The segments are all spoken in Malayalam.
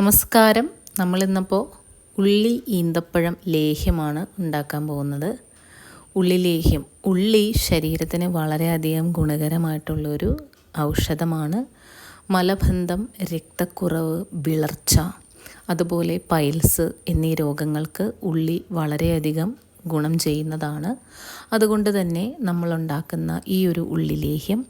നമസ്കാരം. നമ്മളിന്നിപ്പോൾ ഉള്ളി ഈന്തപ്പഴം ലേഹ്യമാണ് ഉണ്ടാക്കാൻ പോകുന്നത്. ഉള്ളി ലേഹ്യം ഉള്ളി ശരീരത്തിന് വളരെയധികം ഗുണകരമായിട്ടുള്ളൊരു ഔഷധമാണ്. മലബന്ധം രക്തക്കുറവ് വിളർച്ച അതുപോലെ പൈൽസ് എന്നീ രോഗങ്ങൾക്ക് ഉള്ളി വളരെയധികം ഗുണം ചെയ്യുന്നതാണ്. അതുകൊണ്ട് തന്നെ നമ്മളുണ്ടാക്കുന്ന ഈ ഒരു ഉള്ളിലേഹ്യം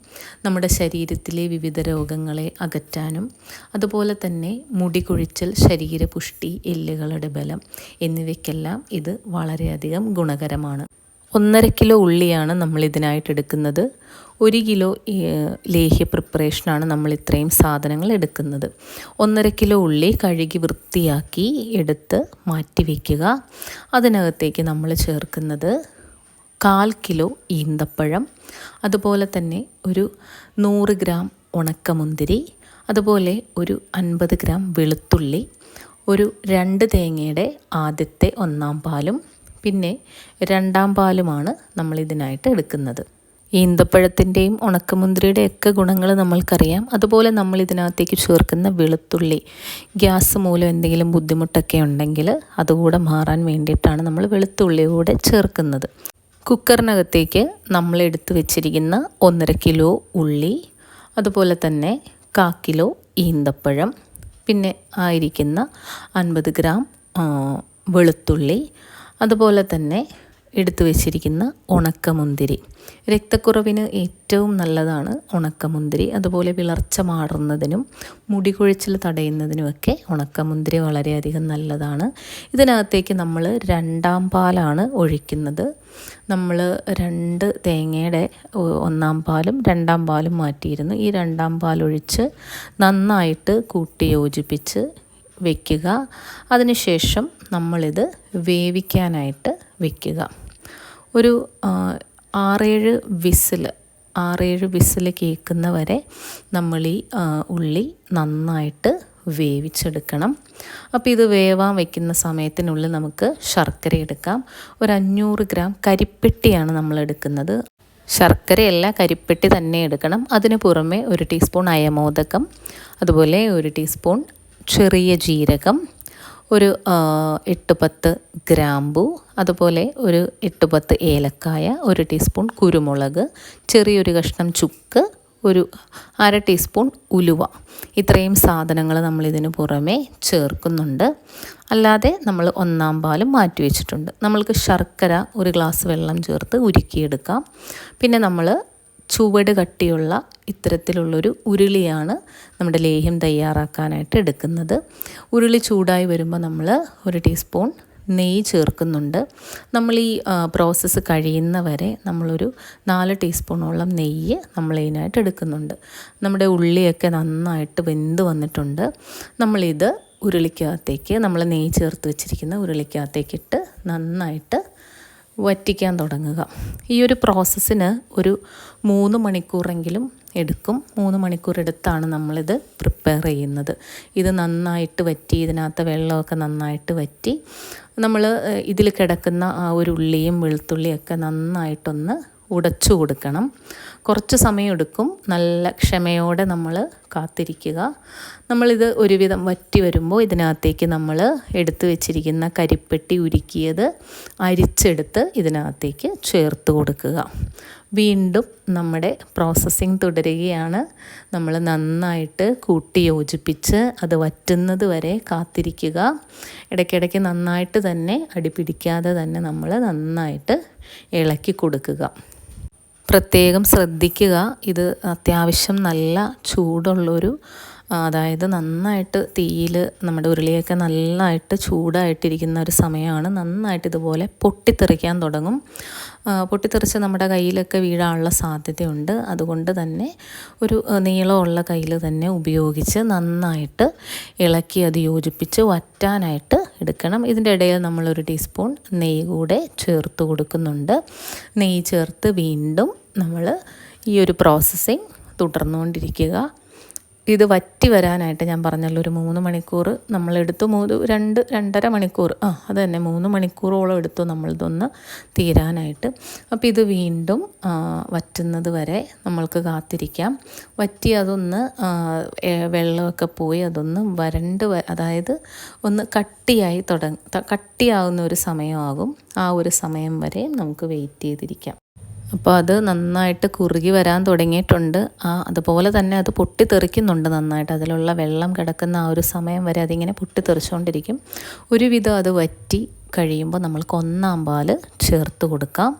നമ്മുടെ ശരീരത്തിലെ വിവിധ രോഗങ്ങളെ അകറ്റാനും അതുപോലെ തന്നെ മുടി കൊഴിച്ചൽ ശരീരപുഷ്ടി എല്ലുകളുടെ ബലം എന്നിവയ്ക്കെല്ലാം ഇത് വളരെയധികം ഗുണകരമാണ്. ഒന്നര കിലോ ഉള്ളിയാണ് നമ്മൾ ഇതിനായിട്ട് എടുക്കുന്നത്. ഒരു കിലോ ലേഹ്യ പ്രിപ്പറേഷനാണ് നമ്മൾ ഇത്രയും സാധനങ്ങൾ എടുക്കുന്നത്. ഒന്നര കിലോ ഉള്ളി കഴുകി വൃത്തിയാക്കി എടുത്ത് മാറ്റി വയ്ക്കുക അതിനകത്തേക്ക് നമ്മൾ ചേർക്കുന്നത് കാൽ കിലോ ഈന്തപ്പഴം അതുപോലെ തന്നെ ഒരു നൂറ് ഗ്രാം ഉണക്കമുന്തിരി അതുപോലെ ഒരു അൻപത് ഗ്രാം വെളുത്തുള്ളി ഒരു രണ്ട് തേങ്ങയുടെ ആദ്യത്തെ ഒന്നാം പാലും പിന്നെ രണ്ടാം പാലുമാണ് നമ്മൾ ഇതിനായിട്ട് എടുക്കുന്നത് ഈന്തപ്പഴത്തിന്റെയും ഉണക്കമുന്തിരിയുടെ ഒക്കെ ഗുണങ്ങൾ നമ്മൾക്കറിയാം. അതുപോലെ നമ്മൾ ഇതിനകത്തേക്ക് ചേർക്കുന്ന വെളുത്തുള്ളി ഗ്യാസ് മൂലം എന്തെങ്കിലും ബുദ്ധിമുട്ടൊക്കെ ഉണ്ടെങ്കിൽ അതുകൂടെ മാറാൻ വേണ്ടിയിട്ടാണ് നമ്മൾ വെളുത്തുള്ളി കൂടെ ചേർക്കുന്നത്. കുക്കറിനകത്തേക്ക് നമ്മൾ എടുത്തു വെച്ചിരിക്കുന്ന ഒന്നര കിലോ ഉള്ളി അതുപോലെ തന്നെ കാ കിലോ ഈന്തപ്പഴം പിന്നെ ആയിരിക്കുന്ന അൻപത് ഗ്രാം വെളുത്തുള്ളി അതുപോലെ തന്നെ എടുത്തു വെച്ചിരിക്കുന്ന ഉണക്കമുന്തിരി. രക്തക്കുറവിന് ഏറ്റവും നല്ലതാണ് ഉണക്കമുന്തിരി. അതുപോലെ വിളർച്ച മാറുന്നതിനും മുടി കൊഴിച്ചിൽ തടയുന്നതിനുമൊക്കെ ഉണക്കമുന്തിരി വളരെയധികം നല്ലതാണ്. ഇതിനകത്തേക്ക് നമ്മൾ രണ്ടാം പാലാണ് ഒഴിക്കുന്നത്. നമ്മൾ രണ്ട് തേങ്ങയുടെ ഒന്നാം പാലും രണ്ടാം പാലും മാറ്റിയിരുന്നു. ഈ രണ്ടാം പാലൊഴിച്ച് നന്നായിട്ട് കൂട്ടി യോജിപ്പിച്ച് വയ്ക്കുക അതിനുശേഷം നമ്മളിത് വേവിക്കാനായിട്ട് വെക്കുക. ഒരു ആറേഴ് വിസിൽ ആറേഴ് വിസിൽ കേൾക്കുന്ന വരെ നമ്മൾ ഈ ഉള്ളി നന്നായിട്ട് വേവിച്ചെടുക്കണം. അപ്പോൾ ഇത് വേവാൻ വയ്ക്കുന്ന സമയത്തിനുള്ളിൽ നമുക്ക് ശർക്കര എടുക്കാം. ഒരു അഞ്ഞൂറ് ഗ്രാം കരിപ്പെട്ടിയാണ് നമ്മൾ എടുക്കുന്നത്. ശർക്കരയല്ല കരിപ്പെട്ടി തന്നെ എടുക്കണം. അതിന് പുറമെ ഒരു ടീസ്പൂൺ അയമോദകം അതുപോലെ ഒരു ടീസ്പൂൺ ചെറിയ ജീരകം ഒരു എട്ട് പത്ത് ഗ്രാമ്പു അതുപോലെ ഒരു എട്ട് പത്ത് ഏലക്കായ ഒരു ടീസ്പൂൺ കുരുമുളക് ചെറിയൊരു കഷ്ണം ചുക്ക് ഒരു അര ടീസ്പൂൺ ഉലുവ. ഇത്രയും സാധനങ്ങൾ നമ്മളിതിന് പുറമേ ചേർക്കുന്നുണ്ട്. അല്ലാതെ നമ്മൾ ഒന്നാം പാലും മാറ്റി വെച്ചിട്ടുണ്ട്. നമ്മൾക്ക് ശർക്കര ഒരു ഗ്ലാസ് വെള്ളം ചേർത്ത് ഉരുക്കിയെടുക്കാം. പിന്നെ നമ്മൾ ചുവട് കട്ടിയുള്ള ഇത്തരത്തിലുള്ളൊരു ഉരുളിയാണ് നമ്മുടെ ലേഹ്യം തയ്യാറാക്കാനായിട്ട് എടുക്കുന്നത്. ഉരുളി ചൂടായി വരുമ്പോൾ നമ്മൾ ഒരു ടീസ്പൂൺ നെയ്യ് ചേർക്കുന്നുണ്ട്. നമ്മൾ ഈ പ്രോസസ്സ് കഴിയുന്നവരെ നമ്മളൊരു നാല് ടീസ്പൂണോളം നെയ്യ് നമ്മൾ ഇതിനായിട്ട് എടുക്കുന്നുണ്ട്. നമ്മുടെ ഉള്ളിയൊക്കെ നന്നായിട്ട് വെന്ത് വന്നിട്ടുണ്ട്. നമ്മളിത് ഉരുളിക്കകത്തേക്ക് നമ്മൾ നെയ്യ് ചേർത്ത് വെച്ചിരിക്കുന്ന ഉരുളിക്കകത്തേക്കിട്ട് നന്നായിട്ട് വറ്റിക്കാൻ തുടങ്ങുക. ഈ ഒരു പ്രോസസ്സിന് ഒരു മൂന്ന് മണിക്കൂറെങ്കിലും എടുക്കും. മൂന്ന് മണിക്കൂർ എടുത്താണ് നമ്മളിത് പ്രിപ്പയർ ചെയ്യുന്നത്. ഇത് നന്നായിട്ട് വറ്റി ഇതിനകത്ത് വെള്ളമൊക്കെ നന്നായിട്ട് വറ്റി. നമ്മൾ ഇതിൽ കിടക്കുന്ന ആ ഒരു ഉള്ളിയും വെളുത്തുള്ളിയൊക്കെ നന്നായിട്ടൊന്ന് ഉടച്ചു കൊടുക്കണം. കുറച്ച് സമയമെടുക്കും. നല്ല ക്ഷമയോടെ നമ്മൾ കാത്തിരിക്കുക. നമ്മളിത് ഒരുവിധം വറ്റി വരുമ്പോൾ ഇതിനകത്തേക്ക് നമ്മൾ എടുത്തു വെച്ചിരിക്കുന്ന കരിപ്പെട്ടി ഉരുക്കിയത് അരിച്ചെടുത്ത് ഇതിനകത്തേക്ക് ചേർത്ത് കൊടുക്കുക. വീണ്ടും നമ്മുടെ പ്രോസസ്സിങ് തുടരുകയാണ്. നമ്മൾ നന്നായിട്ട് കൂട്ടി യോജിപ്പിച്ച് അത് വറ്റുന്നത് വരെ കാത്തിരിക്കുക. ഇടയ്ക്കിടയ്ക്ക് നന്നായിട്ട് തന്നെ അടിപിടിക്കാതെ തന്നെ നമ്മൾ നന്നായിട്ട് ഇളക്കി കൊടുക്കുക. പ്രത്യേകം ശ്രദ്ധിക്കുക. ഇത് അത്യാവശ്യം നല്ല ചൂടുള്ളൊരു അതായത് നന്നായിട്ട് തീയിൽ നമ്മുടെ ഉരുളിയൊക്കെ നന്നായിട്ട് ചൂടായിട്ടിരിക്കുന്ന ഒരു സമയമാണ്. നന്നായിട്ട് ഇതുപോലെ പൊട്ടിത്തെറിക്കാൻ തുടങ്ങും. പൊട്ടിത്തെറിച്ച് നമ്മുടെ കയ്യിലൊക്കെ വീഴാനുള്ള സാധ്യതയുണ്ട്. അതുകൊണ്ട് തന്നെ ഒരു നീളമുള്ള കയ്യിൽ തന്നെ ഉപയോഗിച്ച് നന്നായിട്ട് ഇളക്കി അത് യോജിപ്പിച്ച് വറ്റാനായിട്ട് എടുക്കണം. ഇതിന്റെ ഇടയിൽ നമ്മളൊരു ടീസ്പൂൺ നെയ്യ് കൂടെ ചേർത്ത് കൊടുക്കുന്നുണ്ട്. നെയ്യ് ചേർത്ത് വീണ്ടും നമ്മൾ ഈ ഒരു പ്രോസസ്സിങ് തുടർന്നുകൊണ്ടിരിക്കുക. ഇത് വറ്റി വരാനായിട്ട് ഞാൻ പറഞ്ഞല്ലോ ഒരു മൂന്ന് മണിക്കൂർ നമ്മളെടുത്തു മൂന്ന് രണ്ട് രണ്ടര മണിക്കൂർ. ആ അത് തന്നെ മൂന്ന് മണിക്കൂറോളം എടുത്തു നമ്മളിതൊന്ന് തീരാനായിട്ട്. അപ്പോൾ ഇത് വീണ്ടും വറ്റുന്നത് വരെ നമ്മൾക്ക് കാത്തിരിക്കാം. വറ്റി അതൊന്ന് വെള്ളമൊക്കെ പോയി അതൊന്ന് വരണ്ട് അതായത് ഒന്ന് കട്ടിയായി തുടങ്ങ കട്ടിയാവുന്ന ഒരു സമയമാകും. ആ ഒരു സമയം വരെ നമുക്ക് വെയിറ്റ് ചെയ്തിരിക്കാം. അപ്പോൾ അത് നന്നായിട്ട് കുറുകി വരാൻ തുടങ്ങിയിട്ടുണ്ട്. ആ അതുപോലെ തന്നെ അത് പൊട്ടിത്തെറിക്കുന്നുണ്ട് നന്നായിട്ട്. അതിലുള്ള വെള്ളം കിടക്കുന്ന ആ ഒരു സമയം വരെ അതിങ്ങനെ പൊട്ടിത്തെറിച്ചുകൊണ്ടിരിക്കും. ഒരുവിധം അത് വറ്റി കഴിയുമ്പോൾ നമ്മൾക്ക് ഒന്നാം പാൽ ചേർത്ത് കൊടുക്കാം.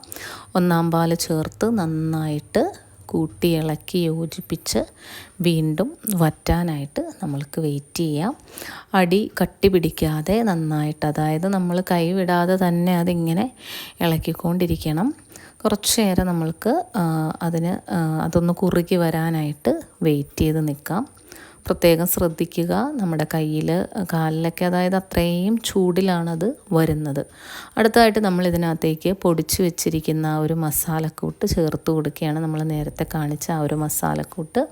ഒന്നാം പാൽ ചേർത്ത് നന്നായിട്ട് കൂട്ടി ഇളക്കി യോജിപ്പിച്ച് വീണ്ടും വറ്റാനായിട്ട് നമ്മൾക്ക് വെയിറ്റ് ചെയ്യാം. അടി കട്ടി പിടിക്കാതെ നന്നായിട്ട് അതായത് നമ്മൾ കൈവിടാതെ തന്നെ അതിങ്ങനെ ഇളക്കിക്കൊണ്ടിരിക്കണം. കുറച്ച് നേരം നമ്മൾക്ക് അതിന് അതൊന്ന് കുറുകി വരാനായിട്ട് വെയിറ്റ് ചെയ്ത് നിൽക്കാം. പ്രത്യേകം ശ്രദ്ധിക്കുക. നമ്മുടെ കയ്യിൽ കാലിലൊക്കെ അതായത് അത്രയും ചൂടിലാണത് വരുന്നത്. അടുത്തതായിട്ട് നമ്മൾ ഇതിനകത്തേക്ക് പൊടിച്ചു വെച്ചിരിക്കുന്ന ആ ഒരു മസാലക്കൂട്ട് ചേർത്ത് കൊടുക്കുകയാണ്. നമ്മൾ നേരത്തെ കാണിച്ച ആ ഒരു മസാലക്കൂട്ട്.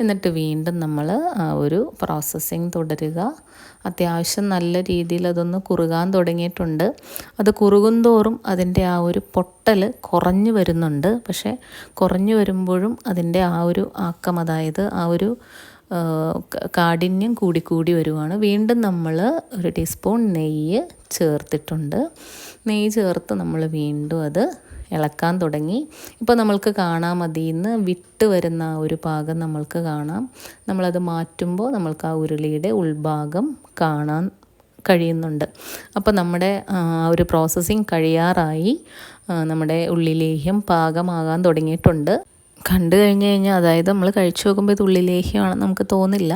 എന്നിട്ട് വീണ്ടും നമ്മൾ ആ ഒരു പ്രോസസ്സിങ് തുടരുക. അത്യാവശ്യം നല്ല രീതിയിൽ അതൊന്ന് കുറുകാൻ തുടങ്ങിയിട്ടുണ്ട്. അത് കുറുകും തോറും അതിന്റെ ആ ഒരു പൊട്ടൽ കുറഞ്ഞു വരുന്നുണ്ട്. പക്ഷേ കുറഞ്ഞു വരുമ്പോഴും അതിന്റെ ആ ഒരു ആക്കം അതായത് ആ ഒരു കാഠിന്യം കൂടിക്കൂടി വരുവാണ്. വീണ്ടും നമ്മൾ ഒരു ടീസ്പൂൺ നെയ്യ് ചേർത്തിട്ടുണ്ട്. നെയ്യ് ചേർത്ത് നമ്മൾ വീണ്ടും അത് ഇളക്കാൻ തുടങ്ങി. ഇപ്പോൾ നമ്മൾക്ക് കാണാം അതിൽ നിന്ന് വിട്ട് വരുന്ന ആ ഒരു ഭാഗം നമ്മൾക്ക് കാണാം. നമ്മളത് മാറ്റുമ്പോൾ നമ്മൾക്ക് ആ ഉരുളിയുടെ ഉൾഭാഗം കാണാൻ കഴിയുന്നുണ്ട്. അപ്പോൾ നമ്മുടെ ഒരു പ്രോസസ്സിങ് കഴിയാറായി. നമ്മുടെ ഉള്ളിലേഹ്യം പാകമാകാൻ തുടങ്ങിയിട്ടുണ്ട്. കണ്ടു കഴിഞ്ഞ് കഴിഞ്ഞാൽ അതായത് നമ്മൾ കഴിച്ചു നോക്കുമ്പോൾ ഇത് ഉള്ളിലേഹ്യമാണെന്ന് നമുക്ക് തോന്നില്ല.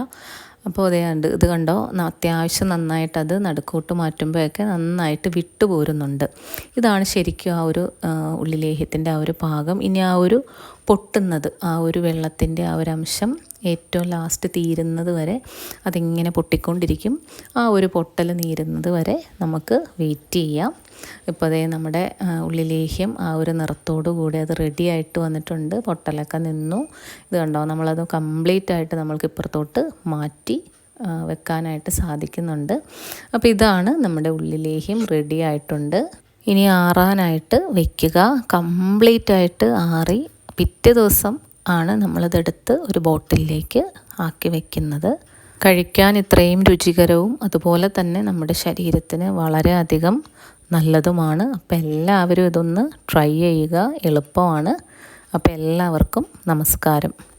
അപ്പോൾ അതേ കണ്ട് ഇത് കണ്ടോ? അത്യാവശ്യം നന്നായിട്ട് അത് നടുക്കോട്ട് മാറ്റുമ്പോഴൊക്കെ നന്നായിട്ട് വിട്ടുപോരുന്നുണ്ട് ഇതാണ് ശരിക്കും ആ ഒരു ഉള്ളിലേഹ്യത്തിന്റെ ആ ഒരു പാകം ഇനി ആ ഒരു പൊട്ടുന്നത് ആ ഒരു വെള്ളത്തിന്റെ ആ ഒരു അംശം ഏറ്റവും ലാസ്റ്റ് തീരുന്നത് വരെ അതിങ്ങനെ പൊട്ടിക്കൊണ്ടിരിക്കും. ആ ഒരു പൊട്ടൽ നീരുന്നത് വരെ നമുക്ക് വെയിറ്റ് ചെയ്യാം. ഇപ്പോൾ അതേ നമ്മുടെ ഉള്ളിലേഹ്യം ആ ഒരു നിറത്തോടു കൂടി അത് റെഡി ആയിട്ട് വന്നിട്ടുണ്ട്. പൊട്ടലൊക്കെ നിന്നു. ഇത് കണ്ടോ? നമ്മളത് കംപ്ലീറ്റ് ആയിട്ട് നമ്മൾക്ക് ഇപ്പുറത്തോട്ട് മാറ്റി വെക്കാനായിട്ട് സാധിക്കുന്നുണ്ട്. അപ്പോൾ ഇതാണ് നമ്മുടെ ഉള്ളിലേഹ്യം റെഡി ആയിട്ടുണ്ട്. ഇനി ആറാനായിട്ട് വെക്കുക. കംപ്ലീറ്റ് ആയിട്ട് ആറി പിറ്റേ ദിവസം ആണ് നമ്മളിതെടുത്ത് ഒരു ബോട്ടിലേക്ക് ആക്കി വെക്കുന്നത്. കഴിക്കാൻ ഇത്രയും രുചികരവും അതുപോലെ തന്നെ നമ്മുടെ ശരീരത്തിന് വളരെയധികം നല്ലതുമാണ്. അപ്പോൾ എല്ലാവരും ഇതൊന്ന് ട്രൈ ചെയ്യുക. എളുപ്പമാണ്. അപ്പോൾ എല്ലാവർക്കും നമസ്കാരം.